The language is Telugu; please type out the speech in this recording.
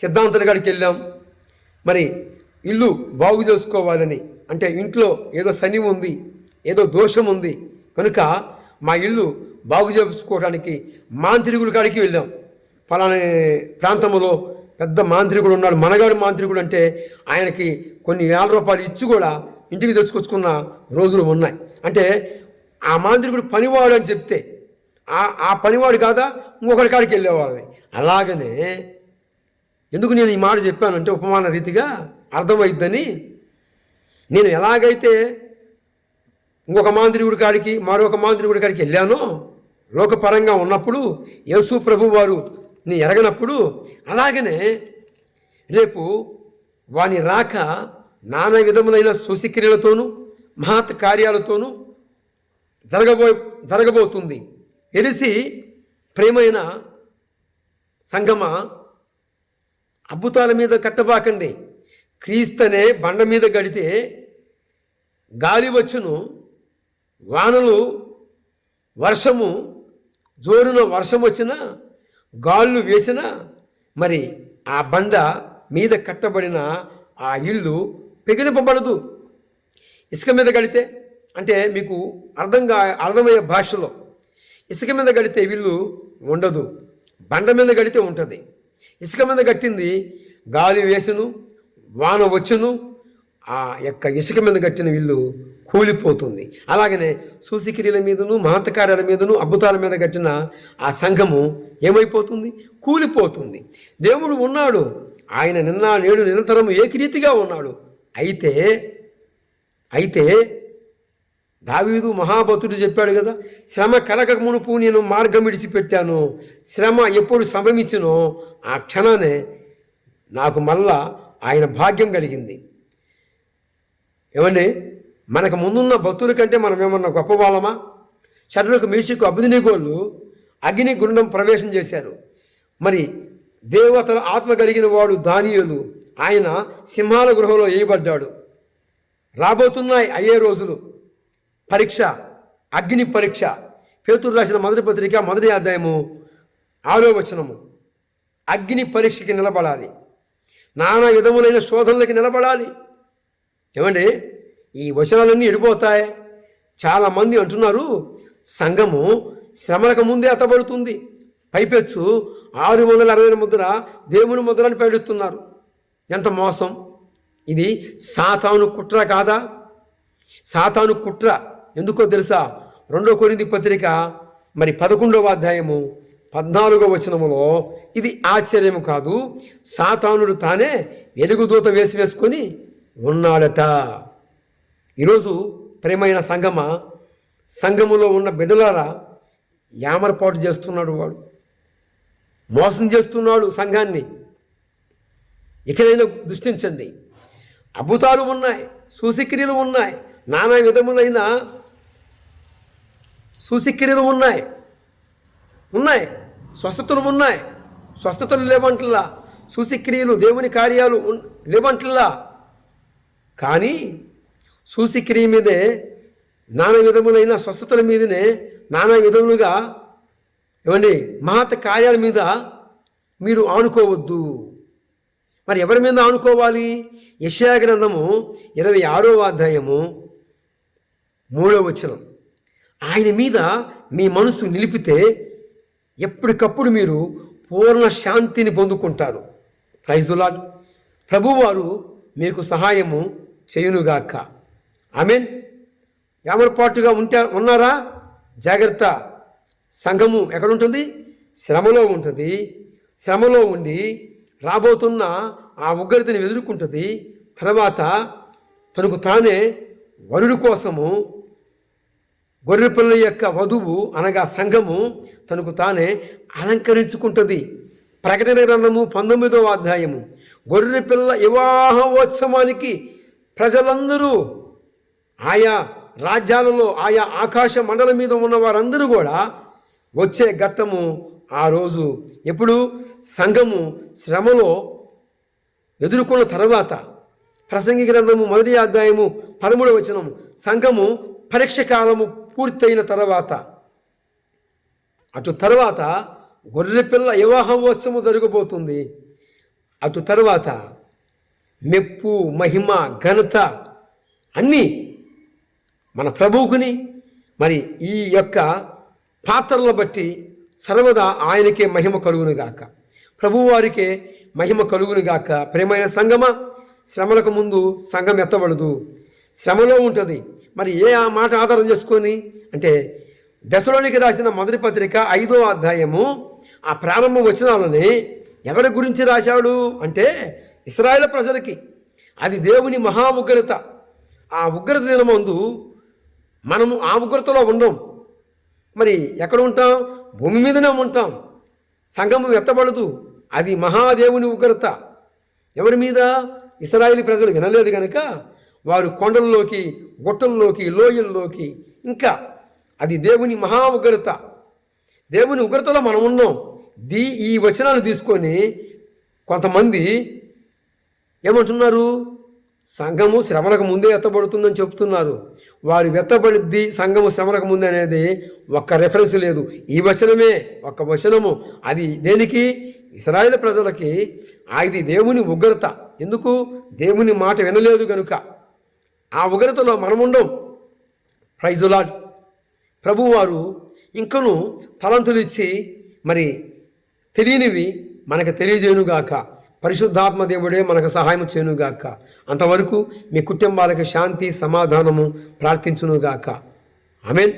సిద్ధాంతుల కాడికి వెళ్ళాం. మరి ఇల్లు బాగు చేసుకోవాలని అంటే ఇంట్లో ఏదో శని ఉంది ఏదో దోషం ఉంది కనుక మా ఇల్లు బాగు చేసుకోవడానికి మాంత్రికుల కాడికి వెళ్ళాం. ఫలానా ప్రాంతంలో పెద్ద మాంత్రికుడు ఉన్నాడు. మనగాడు మాంత్రికుడు అంటే ఆయనకి కొన్ని వేల రూపాయలు ఇచ్చి కూడా ఇంటికి తెచ్చుకొచ్చుకున్న రోజులు ఉన్నాయి. అంటే ఆ మాంత్రికుడు పనివాడు అని చెప్తే ఆ ఆ పనివాడు కాదా? ఇంకొకరి కాడికి వెళ్ళేవాళ్ళని. అలాగనే ఎందుకు నేను ఈ మాట చెప్పానంటే ఉపమాన రీతిగా అర్థమైద్దని నేను ఎలాగైతే ఇంకొక మాంత్రికుడి కాడికి మరొక మాంత్రికుడి కాడికి వెళ్ళానో లోకపరంగా ఉన్నప్పుడు యేసు ప్రభు వారు నీ ఎరగనప్పుడు అలాగనే రేపు వాని రాక నానా విధములైన సుశిక్రియలతోనూ మహత్ కార్యాలతోనూ జరగబో జరగబోతుంది. తెలిసి ప్రేమైన సంగమ అద్భుతాల మీద కట్టబాకండి. క్రీస్తనే బండ మీద గడితే గాలి వచ్చును వానలు వర్షము జోరున వర్షం వచ్చినా గాళ్ళు వేసినా మరి ఆ బండ మీద కట్టబడిన ఆ ఇల్లు పెగిలిపబడదు. ఇసుక మీద గడితే అంటే మీకు అర్థంగా అర్థమయ్యే భాషలో ఇసుక మీద గడితే ఇల్లు ఉండదు బండ మీద గడితే ఉంటుంది. ఇసుక మీద కట్టింది గాలి వేసును వాన వచ్చును ఆ యొక్క ఇసుక మీద కట్టిన ఇల్లు కూలిపోతుంది. అలాగనే సూసిక్రియల మీదను మహత్కార్యాల మీదను అద్భుతాల మీద కట్టిన ఆ సంఘము ఏమైపోతుంది? కూలిపోతుంది. దేవుడు ఉన్నాడు. ఆయన నిన్న నేడు నిరంతరం ఏకరీతిగా ఉన్నాడు. అయితే అయితే దావీదు మహాభక్తుడు చెప్పాడు కదా శ్రమ కలగక మునుపు నేను మార్గం విడిచిపెట్టాను. శ్రమ ఎప్పుడు సమమించునో ఆ క్షణానే నాకు మళ్ళా ఆయన భాగ్యం కలిగింది. ఏమండి? మనకు ముందున్న భక్తుల కంటే మనం ఏమన్నా గొప్ప వాళ్ళమా? శరీరకు మేషకు అభినిగోళ్ళు అగ్ని గుండం ప్రవేశం చేశారు. మరి దేవతల ఆత్మ కలిగిన వాడు దానియులు ఆయన సింహాల గృహంలో వేయబడ్డాడు రాబోతున్నాయి అయ్యే రోజులు. పరీక్ష అగ్ని పరీక్ష. పేతురు రాసిన మొదటి పత్రిక మొదటి అధ్యాయము ఆరో వచనము. అగ్ని పరీక్షకి నిలబడాలి. నానా విధములైన శోధనలకి నిలబడాలి. ఏమండి? ఈ వచనాలన్నీ ఎడిపోతాయి? చాలామంది అంటున్నారు సంఘము శ్రమలకు ముందే అత్తబడుతుంది పైపెచ్చు ఆరు వందల అరవై ముద్ర దేవుని ముద్రని పేడుస్తున్నారు. ఎంత మోసం? ఇది సాతాను కుట్ర కాదా? సాతాను కుట్ర ఎందుకో తెలుసా? రెండో కొరింది పత్రిక మరి పదకొండవ అధ్యాయము పద్నాలుగో వచనములో ఇది ఆశ్చర్యము కాదు. సాతానుడు తానే వెలుగుదూత వేసి వేసుకొని ఉన్నాడట. ఈరోజు ప్రేమైన సంగమ? సంఘములో ఉన్న బిడ్డలారా యామరపాటు చేస్తున్నాడు వాడు. మోసం చేస్తున్నాడు సంఘాన్ని. ఇకనైనా దృష్టించండి. అద్భుతాలు ఉన్నాయి సూసిక్రియలు ఉన్నాయి నానా విధములైన సూసిక్రియలు ఉన్నాయి. ఉన్నాయి. స్వస్థతలు ఉన్నాయి. స్వస్థతలు లేవంటల్లా. సూసిక్రియలు దేవుని కార్యాలు ఉన్- లేవంటల్లా. కానీ సూసిక్రియ మీదే నానా విధములైన స్వస్థతల మీదనే నానా విధములుగా ఏమండి మహత కార్యాల మీద మీరు ఆనుకోవద్దు. మరి ఎవరి మీద ఆనుకోవాలి? యశయా గ్రంథము ఇరవై ఆరో అధ్యాయము మూడో వచనం. ఆయన మీద మీ మనసు నిలిపితే ఎప్పటికప్పుడు మీరు పూర్ణ శాంతిని పొందుకుంటారు. ప్రైజులాడ్ ప్రభువారు మీకు సహాయము చేయునుగాక. ఆమెన్. ఏమరపాటుగా ఉంటే ఉన్నారా? జాగ్రత్త. సంఘము ఎక్కడుంటుంది? శ్రమలో ఉంటుంది. శ్రమలో ఉండి రాబోతున్న ఆ ఉగ్రతని ఎదుర్కొంటుంది. తర్వాత తనకు తానే వరుడి కోసము గొర్రెపిల్ల యొక్క వధువు అనగా సంఘము తనకు తానే అలంకరించుకుంటుంది. ప్రకటన గ్రంథము పంతొమ్మిదవ అధ్యాయము. గొర్రెపిల్ల వివాహోత్సవానికి ప్రజలందరూ ఆయా రాజ్యాలలో ఆయా ఆకాశ మండలం మీద ఉన్న వారందరూ కూడా వచ్చే ఘట్టము ఆ రోజు. ఎప్పుడు? సంఘము శ్రమలో ఎదుర్కొన్న తర్వాత. ప్రసంగి గ్రంథము మొదటి అధ్యాయము పదమూడవ వచనము. సంఘము పరీక్ష కాలము పూర్తయిన తర్వాత అటు తర్వాత గొర్రెపిల్ల వివాహోత్సవం జరగబోతుంది. అటు తర్వాత మెప్పు మహిమ ఘనత అన్నీ మన ప్రభువుకుని మరి ఈ యొక్క పాత్రలను బట్టి సర్వదా ఆయనకే మహిమ కలుగునుగాక ప్రభువారికే మహిమ కలుగునుగాక ప్రేమైన సంగమ శ్రమలకు ముందు సంఘం ఎత్తబడదు. శ్రమలో ఉంటుంది. మరి ఏ ఆ మాట ఆధారం చేసుకొని? అంటే దశలోనికి రాసిన మొదటి పత్రిక ఐదో అధ్యాయము ఆ ప్రారంభ వచనాలని ఎవరి గురించి రాశాడు? అంటే ఇస్రాయేల్ ప్రజలకి. అది దేవుని మహా ఉగ్రత. ఆ ఉగ్రత దినమందు మనము ఆ ఉగ్రతలో ఉండం. మరి ఎక్కడ ఉంటాం? భూమి మీదనే ఉంటాం. సంఘము ఎత్తబడదు. అది మహాదేవుని ఉగ్రత. ఎవరి మీద? ఇస్రాయేలీ ప్రజలు వినలేదు కనుక వారు కొండల్లోకి గుట్టల్లోకి లోయల్లోకి. ఇంకా అది దేవుని మహా ఉగ్రత. దేవుని ఉగ్రతలో మనం ఉన్నాం. దీ ఈ వచనాలు తీసుకొని కొంతమంది ఏమంటున్నారు? సంఘము శ్రమలకు ముందే ఎత్తబడుతుందని చెప్తున్నారు. వారు వెత్తబడిద్ది సంఘము శ్రమలకు ముందు అనేది ఒక్క రెఫరెన్స్ లేదు. ఈ వచనమే ఒక్క వచనము. అది దేనికి? ఇస్రాయేల్ ప్రజలకి. అది దేవుని ఉగ్రత. ఎందుకు? దేవుని మాట వినలేదు కనుక ఆ ఉగ్రతలో మనముండం. ప్రైజులాడ్ ప్రభువారు ఇంకను తలంతులు ఇచ్చి మరి తెలియనివి మనకు తెలియజేయునుగాక. పరిశుద్ధాత్మ దేవుడే మనకు సహాయం చేయనుగాక. అంతవరకు మీ కుటుంబాలకు శాంతి సమాధానము ప్రార్థించునుగాక. ఆమెన్